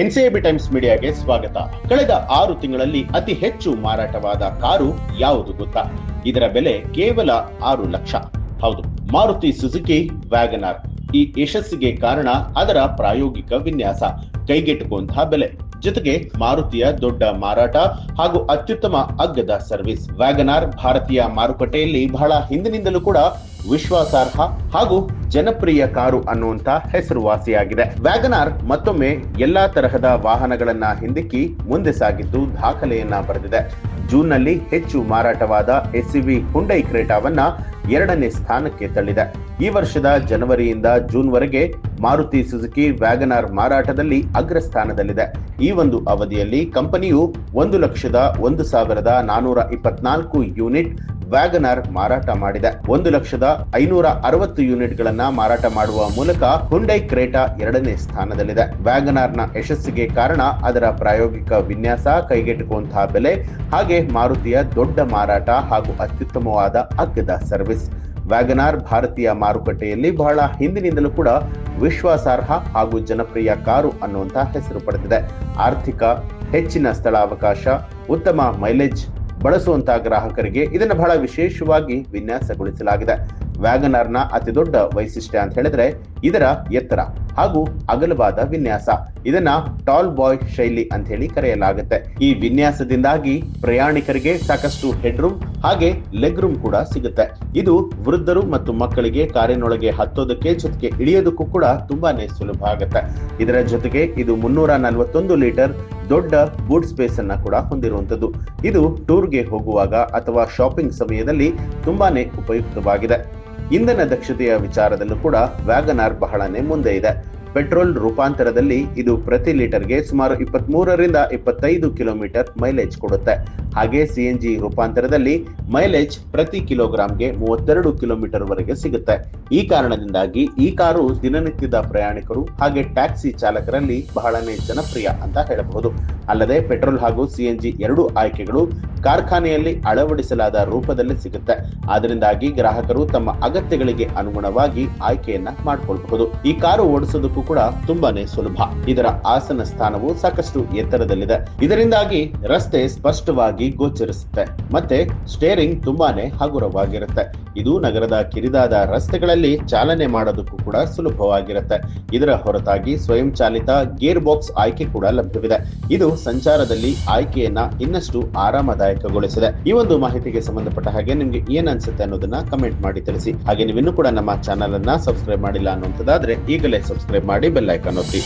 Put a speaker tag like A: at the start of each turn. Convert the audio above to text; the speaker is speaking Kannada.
A: ಎನ್ಸಿಎಬಿ ಟೈಮ್ಸ್ ಮೀಡಿಯಾಗೆ ಸ್ವಾಗತ. ಕಳೆದ ಆರು ತಿಂಗಳಲ್ಲಿ ಅತಿ ಹೆಚ್ಚು ಮಾರಾಟವಾದ ಕಾರು ಯಾವುದು ಗೊತ್ತಾ? ಇದರ ಬೆಲೆ ಕೇವಲ ಆರು ಲಕ್ಷ. ಹೌದು, ಮಾರುತಿ ಸುಜುಕಿ, ವ್ಯಾಗನಾರ್. ಈ ಯಶಸ್ಸಿಗೆ ಕಾರಣ ಅದರ ಪ್ರಾಯೋಗಿಕ ವಿನ್ಯಾಸ. ಕೈಗೆಟುಕುವಂತಹ ಬೆಲೆ. ಜೊತೆಗೆ ಮಾರುತಿಯ ದೊಡ್ಡ ಮಾರಾಟ ಹಾಗೂ ಅತ್ಯುತ್ತಮ ಅಗ್ಗದ ಸರ್ವಿಸ್. ವ್ಯಾಗನಾರ್ ಭಾರತೀಯ ಮಾರುಕಟ್ಟೆಯಲ್ಲಿ ಬಹಳ ಹಿಂದಿನಿಂದಲೂ ಕೂಡ ವಿಶ್ವಾಸಾರ್ಹ ಹಾಗೂ ಜನಪ್ರಿಯ ಕಾರು ಅನ್ನುವಂತ ಹೆಸರುವಾಸಿಯಾಗಿದೆ. ವ್ಯಾಗನಾರ್ ಮತ್ತೊಮ್ಮೆ ಎಲ್ಲಾ ತರಹದ ವಾಹನಗಳನ್ನ ಹಿಂದಿಕ್ಕಿ ಮುಂದೆ ಸಾಗಿದ್ದು ದಾಖಲೆಯನ್ನ ಬರೆದಿದೆ. ಜೂನ್ನಲ್ಲಿ ಹೆಚ್ಚು ಮಾರಾಟವಾದ ಎಸ್ಸಿವಿ ಹುಂಡೈ ಕ್ರೇಟಾವನ್ನ ಎರಡನೇ ಸ್ಥಾನಕ್ಕೆ ತಳ್ಳಿದೆ. ಈ ವರ್ಷದ ಜನವರಿಯಿಂದ ಜೂನ್ ವರೆಗೆ ಮಾರುತಿ ಸುಜುಕಿ ವ್ಯಾಗನಾರ್ ಮಾರಾಟದಲ್ಲಿ ಅಗ್ರಸ್ಥಾನದಲ್ಲಿದೆ. ಈ ಒಂದು ಅವಧಿಯಲ್ಲಿ ಕಂಪನಿಯು ಒಂದು ಲಕ್ಷದ ಒಂದು ಸಾವಿರದ ನಾನೂರ ಇಪ್ಪತ್ನಾಲ್ಕು ಯೂನಿಟ್ ವ್ಯಾಗನಾರ್ ಮಾರಾಟ ಮಾಡಿದೆ ಒಂದು ಲಕ್ಷದ ಐನೂರ ಅರವತ್ತು ಯೂನಿಟ್ ಗಳನ್ನ ಮಾರಾಟ ಮಾಡುವ ಮೂಲಕ ಹುಂಡೈ ಕ್ರೇಟಾ ಎರಡನೇ ಸ್ಥಾನದಲ್ಲಿದೆ. ವ್ಯಾಗನಾರ್ನ ಯಶಸ್ಸಿಗೆ ಕಾರಣ ಅದರ ಪ್ರಾಯೋಗಿಕ ವಿನ್ಯಾಸ ಕೈಗೆಟುಕುವಂತಹ ಬೆಲೆ ಹಾಗೆ ಮಾರುತಿಯ ದೊಡ್ಡ ಮಾರಾಟ ಹಾಗೂ ಅತ್ಯುತ್ತಮವಾದ ಅಗ್ಗದ ಸರ್ವಿಸ್. ವ್ಯಾಗನಾರ್ ಭಾರತೀಯ ಮಾರುಕಟ್ಟೆಯಲ್ಲಿ ಬಹಳ ಹಿಂದಿನಿಂದಲೂ ಕೂಡ ವಿಶ್ವಾಸಾರ್ಹ ಹಾಗೂ ಜನಪ್ರಿಯ ಕಾರು ಅನ್ನುವಂತಹ ಹೆಸರು ಪಡೆದಿದೆ. ಆರ್ಥಿಕ ಹೆಚ್ಚಿನ ಸ್ಥಳಾವಕಾಶ, ಉತ್ತಮ ಮೈಲೇಜ್ ಬಳಸುವಂತಹ ಗ್ರಾಹಕರಿಗೆ ಇದನ್ನು ಬಹಳ ವಿಶೇಷವಾಗಿ ವಿನ್ಯಾಸಗೊಳಿಸಲಾಗಿದೆ. ವ್ಯಾಗನರ್ನ ಅತಿ ದೊಡ್ಡ ವೈಶಿಷ್ಟ್ಯ ಅಂತ ಹೇಳಿದ್ರೆ ಇದರ ಎತ್ತರ. ಹಾಗೂ ಅಗಲವಾದ ವಿನ್ಯಾಸ. ಇದನ್ನ ಟಾಲ್ ಬಾಯ್ ಶೈಲಿ ಅಂತ ಹೇಳಿ ಕರೆಯಲಾಗುತ್ತೆ. ಈ ವಿನ್ಯಾಸದಿಂದಾಗಿ ಪ್ರಯಾಣಿಕರಿಗೆ ಸಾಕಷ್ಟು ಹೆಡ್ ರೂಮ್ ಹಾಗೆ ಲೆಗ್ ರೂಮ್ ಕೂಡ ಸಿಗುತ್ತೆ. ಇದು ವೃದ್ಧರು ಮತ್ತು ಮಕ್ಕಳಿಗೆ ಕಾರಿನೊಳಗೆ ಹತ್ತೋದಕ್ಕೆ ಜೊತೆಗೆ ಇಳಿಯೋದಕ್ಕೂ ಕೂಡ ತುಂಬಾನೇ ಸುಲಭ ಆಗುತ್ತೆ. ಇದರ ಜೊತೆಗೆ ಇದು ಮುನ್ನೂರ ನಲವತ್ತೊಂದು ಲೀಟರ್ ದೊಡ್ಡ ಬೂಟ್ ಸ್ಪೇಸ್ ಅನ್ನ ಕೂಡ ಹೊಂದಿರುವಂತದ್ದು ಇದು ಟೂರ್ಗೆ ಹೋಗುವಾಗ ಅಥವಾ ಶಾಪಿಂಗ್ ಸಮಯದಲ್ಲಿ ತುಂಬಾನೇ ಉಪಯುಕ್ತವಾಗಿದೆ. ಇಂಧನ ದಕ್ಷತೆಯ ವಿಚಾರದಲ್ಲೂ ಕೂಡ ವ್ಯಾಗನಾರ್ ಬಹಳನೇ ಮುಂದೆ ಇದೆ. ಪೆಟ್ರೋಲ್ ರೂಪಾಂತರದಲ್ಲಿ ಇದು ಪ್ರತಿ ಲೀಟರ್ಗೆ ಸುಮಾರು ಇಪ್ಪತ್ತ್ ಮೂರರಿಂದ ಇಪ್ಪತ್ತೈದು ಕಿಲೋಮೀಟರ್ ಮೈಲೇಜ್ ಕೊಡುತ್ತೆ. ಹಾಗೆ ಸಿಎನ್ಜಿ ರೂಪಾಂತರದಲ್ಲಿ ಮೈಲೇಜ್ ಪ್ರತಿ ಕಿಲೋಗ್ರಾಂಗೆ ಮೂವತ್ತೆರಡು ಕಿಲೋಮೀಟರ್ ವರೆಗೆ ಸಿಗುತ್ತೆ. ಈ ಕಾರಣದಿಂದಾಗಿ ಈ ಕಾರು ದಿನನಿತ್ಯದ ಪ್ರಯಾಣಿಕರು ಹಾಗೆ ಟ್ಯಾಕ್ಸಿ ಚಾಲಕರಲ್ಲಿ ಬಹಳನೇ ಜನಪ್ರಿಯ ಅಂತ ಹೇಳಬಹುದು. ಅಲ್ಲದೆ ಪೆಟ್ರೋಲ್ ಹಾಗೂ ಸಿಎನ್ಜಿ ಎರಡು ಆಯ್ಕೆಗಳು ಕಾರ್ಖಾನೆಯಲ್ಲಿ ಅಳವಡಿಸಲಾದ ರೂಪದಲ್ಲಿ ಸಿಗುತ್ತೆ. ಆದ್ರಿಂದಾಗಿ ಗ್ರಾಹಕರು ತಮ್ಮ ಅಗತ್ಯಗಳಿಗೆ ಅನುಗುಣವಾಗಿ ಆಯ್ಕೆಯನ್ನ ಮಾಡಿಕೊಳ್ಳಬಹುದು ಈ ಕಾರು ಓಡಿಸೋದಕ್ಕೂ ಕೂಡ ತುಂಬಾನೇ ಸುಲಭ. ಇದರ ಆಸನ ಸ್ಥಾನವು ಸಾಕಷ್ಟು ಎತ್ತರದಲ್ಲಿದೆ. ಇದರಿಂದಾಗಿ ರಸ್ತೆ ಸ್ಪಷ್ಟವಾಗಿ ಗೋಚರಿಸುತ್ತೆ. ಮತ್ತೆ ಸ್ಟೇರಿಂಗ್ ತುಂಬಾನೇ ಹಗುರವಾಗಿರುತ್ತೆ. ಇದು ನಗರದ ಕಿರಿದಾದ ರಸ್ತೆಗಳಲ್ಲಿ ಚಾಲನೆ ಮಾಡೋದಕ್ಕೂ ಕೂಡ ಸುಲಭವಾಗಿರುತ್ತೆ. ಇದರ ಹೊರತಾಗಿ ಸ್ವಯಂ ಚಾಲಿತ ಗೇರ್ ಬಾಕ್ಸ್ ಆಯ್ಕೆ ಕೂಡ ಲಭ್ಯವಿದೆ. ಇದು ಸಂಚಾರದಲ್ಲಿ ಆಯ್ಕೆಯನ್ನ ಇನ್ನಷ್ಟು ಆರಾಮದಾಯಕಗೊಳಿಸಿದೆ. ಈ ಒಂದು ಮಾಹಿತಿಗೆ ಸಂಬಂಧಪಟ್ಟ ಹಾಗೆ ನಿಮ್ಗೆ ಏನ್ ಅನ್ಸುತ್ತೆ ಅನ್ನೋದನ್ನ ಕಮೆಂಟ್ ಮಾಡಿ ತಿಳಿಸಿ. ಹಾಗೆ ನೀವಿನ್ನೂ ಕೂಡ ನಮ್ಮ ಚಾನಲ್ ಅನ್ನ ಸಬ್ಸ್ಕ್ರೈಬ್ ಮಾಡಿಲ್ಲ ಅನ್ನುವಂಥದ್ದಾದ್ರೆ ಈಗಲೇ ಸಬ್ಸ್ಕ್ರೈಬ್ ಮಾಡಿ ಬೆಲ್ ಐಕಾನ್ ಒತ್ತಿ.